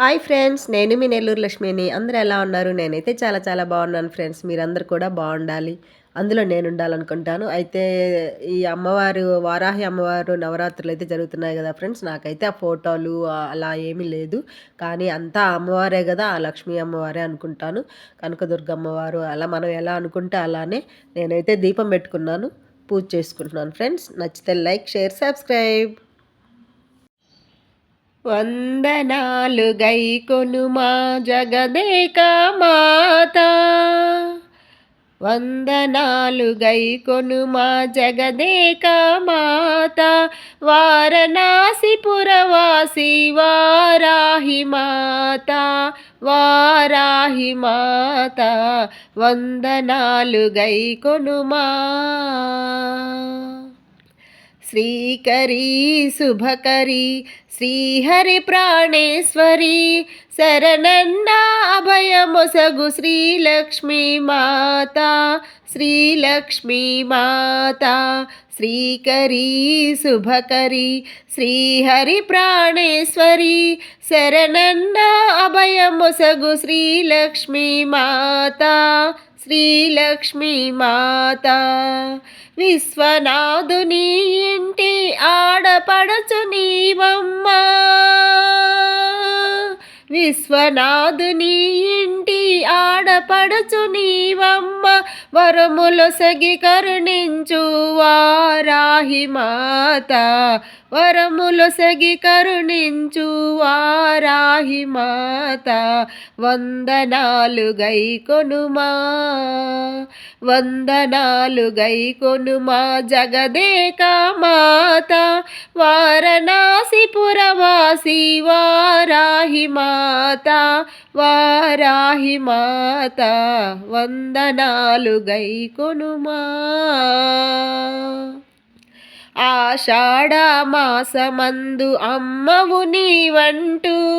Hi friends నేను మీ నెల్లూరు లక్ష్మిని. అందరూ ఎలా ఉన్నారు? నేనైతే చాలా చాలా బాగున్నాను ఫ్రెండ్స్. మీరందరూ కూడా బాగుండాలి. అందులో నేను ఉండాలనుకుంటాను అయితే ఈ అమ్మవారు వారాహి అమ్మవారు నవరాత్రులు అయితే జరుగుతున్నాయి కదా ఫ్రెండ్స్. నాకైతే ఆ ఫోటోలు అలా ఏమీ లేదు. కానీ అంతా అమ్మవారే కదా ఆ లక్ష్మీ అమ్మవారే అనుకుంటాను. కనకదుర్గ అమ్మవారు అలా మనం ఎలా అనుకుంటే అలానే నేనైతే దీపం పెట్టుకున్నాను. పూజ చేసుకుంటున్నాను ఫ్రెండ్స్. నచ్చితే లైక్ షేర్ సబ్స్క్రైబ్. వందనాలు గై కొనుమా జగదేక మాత. వందనాలు గై కొనుమా జగదేక మాత. వారణాసి పురవాసి వారాహి మాత. వారాహి మాత వందనాలు గై కొనుమా. श्रीकरी, शुभकरी श्रीहरिप्राणेश्वरी श्री श्रीलक्ष्मी माता श्रीलक्ष्मी माता, श्रीकरी, शुभकरी श्रीहरिप्राणेश्वरी शरणन्नाभयमोसगु श्रीलक्ष्मी माता श्रीलक्ष्मी माता। विश्वनाथुनी ఆడపడచు నీవమ్మా. విశ్వనాథుని ఇంటి ఆడపడచు నీవమ్మ. వరములొసగి కరుణించు వారాహి మాత వరములొసగి కరుణించు వారాహి మాత వందనాలు గై కొనుమా. వందనాలు గై కొనుమా జగదేక మాత వారణాసి పురవాసి వారాహి మాత వారాహి మాత వందనాలు గై కొనుమా. ఆషాఢమాసమందు అమ్మవు నీవంటూ.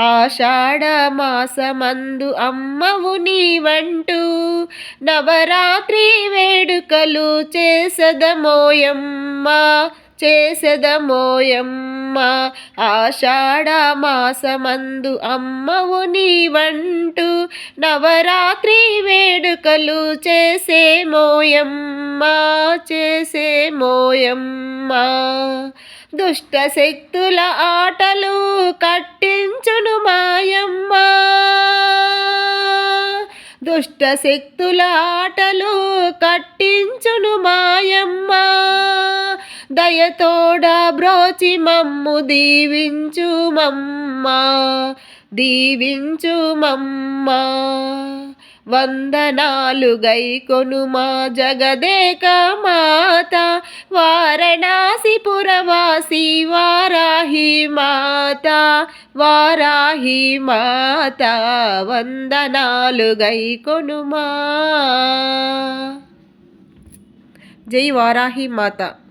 ఆషాఢమాసమందు అమ్మవు నీవంటూ. నవరాత్రి వేడుకలు చేసదమోయమ్మ. చేసెదమోయమ్మ ఆషాఢ మాసమందు అమ్మవు నీవంటూ నవరాత్రి వేడుకలు చేసే మోయమ్మ చేసే మోయమ్మ దుష్ట శక్తుల ఆటలు కట్టించును మాయమ్మ. దుష్ట శక్తుల ఆటలు కట్టించును మాయమ్మ. దయతోడ బ్రోచి మమ్ము దీవించు మమ్మ దీవించు మమ్మ. వందనాలు గై జగదేక మాత వారణాసి పురవాసి వారాహి మాత వారాహి మాత. వందనాలు గై కొనుమా జై వారాహి మాత.